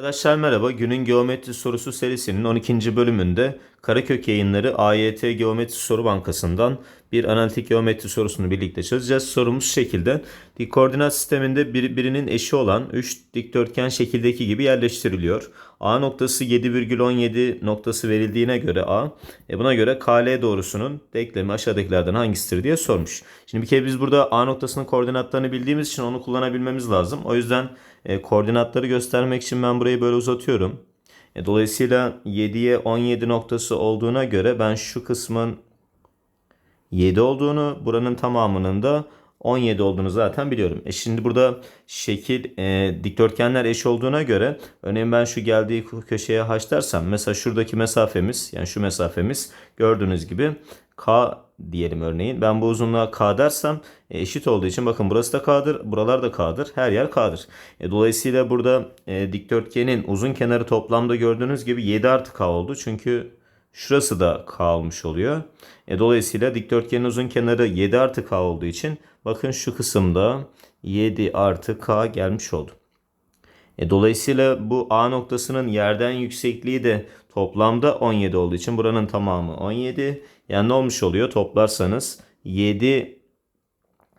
Arkadaşlar merhaba. Günün geometri sorusu serisinin 12. bölümünde Karakök yayınları AYT Geometri Soru Bankası'ndan bir analitik geometri sorusunu birlikte çözeceğiz. Sorumuz şekilde. Dik koordinat sisteminde birbirinin eşi olan 3 dikdörtgen şekildeki gibi yerleştiriliyor. A noktası 7,17 noktası verildiğine göre A. E buna göre KL doğrusunun denklemi aşağıdakilerden hangisidir diye sormuş. Şimdi bir kere biz burada A noktasının koordinatlarını bildiğimiz için onu kullanabilmemiz lazım. O yüzden e, koordinatları göstermek için ben burayı böyle uzatıyorum. E, dolayısıyla 7'ye 17 noktası olduğuna göre ben şu kısmın 7 olduğunu, buranın tamamının da 17 olduğunu zaten biliyorum. E şimdi burada şekil e, dikdörtgenler eş olduğuna göre örneğin ben şu geldiği köşeye h dersem mesela şuradaki mesafemiz yani şu mesafemiz gördüğünüz gibi k diyelim örneğin. Ben bu uzunluğa k dersem e, eşit olduğu için bakın burası da k'dır, buralar da k'dır. Her yer k'dır. E, dolayısıyla burada e, dikdörtgenin uzun kenarı toplamda gördüğünüz gibi 7 artı k oldu. Çünkü Şurası da k olmuş oluyor. E, dolayısıyla dikdörtgenin uzun kenarı 7 artı k olduğu için bakın şu kısımda 7 artı k gelmiş oldu. E, dolayısıyla bu A noktasının yerden yüksekliği de toplamda 17 olduğu için buranın tamamı 17. Yani ne olmuş oluyor? Toplarsanız 7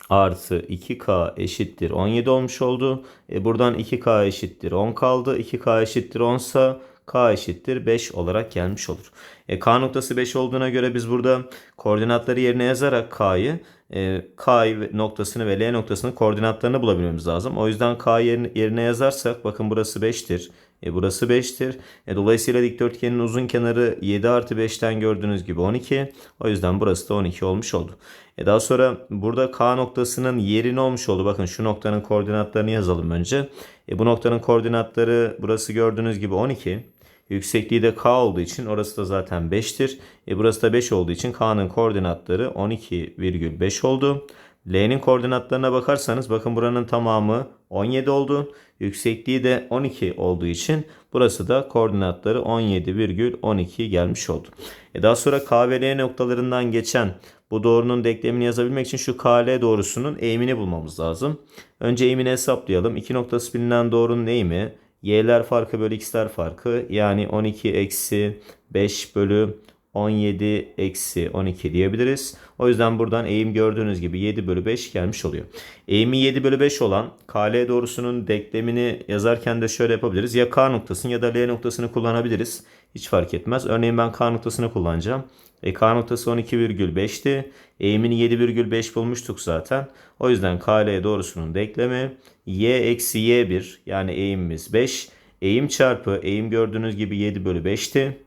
artı 2k eşittir 17 olmuş oldu. E, buradan 2k eşittir 10 kaldı. 2k eşittir 10 ise k eşittir 5 olarak gelmiş olur. E, k noktası 5 olduğuna göre biz burada koordinatları yerine yazarak k'yı e, k noktasını ve l noktasının koordinatlarını bulabilmemiz lazım. O yüzden k yerine, yazarsak bakın burası 5'tir. E, burası 5'tir. E, dolayısıyla dikdörtgenin uzun kenarı 7 artı 5'ten gördüğünüz gibi 12. O yüzden burası da 12 olmuş oldu. E, daha sonra burada K noktasının yeri ne olmuş oldu? Bakın şu noktanın koordinatlarını yazalım önce. E, bu noktanın koordinatları burası gördüğünüz gibi 12. Yüksekliği de K olduğu için orası da zaten 5'tir. E, burası da 5 olduğu için K'nın koordinatları 12,5 oldu. L'nin koordinatlarına bakarsanız bakın buranın tamamı 17 oldu. Yüksekliği de 12 olduğu için burası da koordinatları 17,12 gelmiş oldu. E daha sonra K ve L noktalarından geçen bu doğrunun denklemini yazabilmek için şu KL doğrusunun eğimini bulmamız lazım. Önce eğimini hesaplayalım. İki noktası bilinen doğrunun eğimi y'ler farkı bölü x'ler farkı yani 12 eksi 5 bölü 17 eksi 12 diyebiliriz. O yüzden buradan eğim gördüğünüz gibi 7 bölü 5 gelmiş oluyor. Eğimi 7 bölü 5 olan KL doğrusunun denklemini yazarken de şöyle yapabiliriz. Ya K noktasını ya da L noktasını kullanabiliriz. Hiç fark etmez. Örneğin ben K noktasını kullanacağım. E, K noktası 12,5'ti. Eğimini 7,5 bulmuştuk zaten. O yüzden KL doğrusunun denklemi y eksi y1 yani eğimimiz 5. Eğim çarpı eğim gördüğünüz gibi 7 bölü 5'ti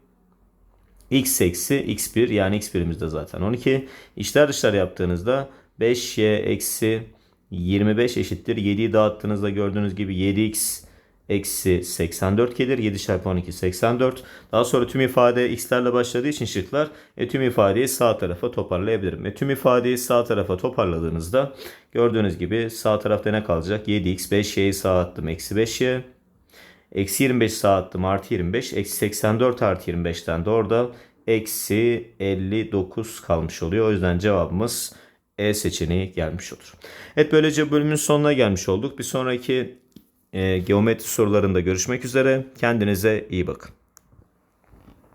x eksi x1 yani x1'imiz de zaten 12. İçler dışlar yaptığınızda 5y eksi 25 eşittir. 7'yi dağıttığınızda gördüğünüz gibi 7x eksi 84 gelir. 7 çarpı 12 84. Daha sonra tüm ifade x'lerle başladığı için şıklar e, tüm ifadeyi sağ tarafa toparlayabilirim. E, tüm ifadeyi sağ tarafa toparladığınızda gördüğünüz gibi sağ tarafta ne kalacak? 7x 5y'yi sağa attım eksi 5y. Eksi 25 sağ attım artı 25. Eksi 84 artı 25'ten de orada eksi 59 kalmış oluyor. O yüzden cevabımız E seçeneği gelmiş olur. Evet böylece bölümün sonuna gelmiş olduk. Bir sonraki geometri sorularında görüşmek üzere. Kendinize iyi bakın.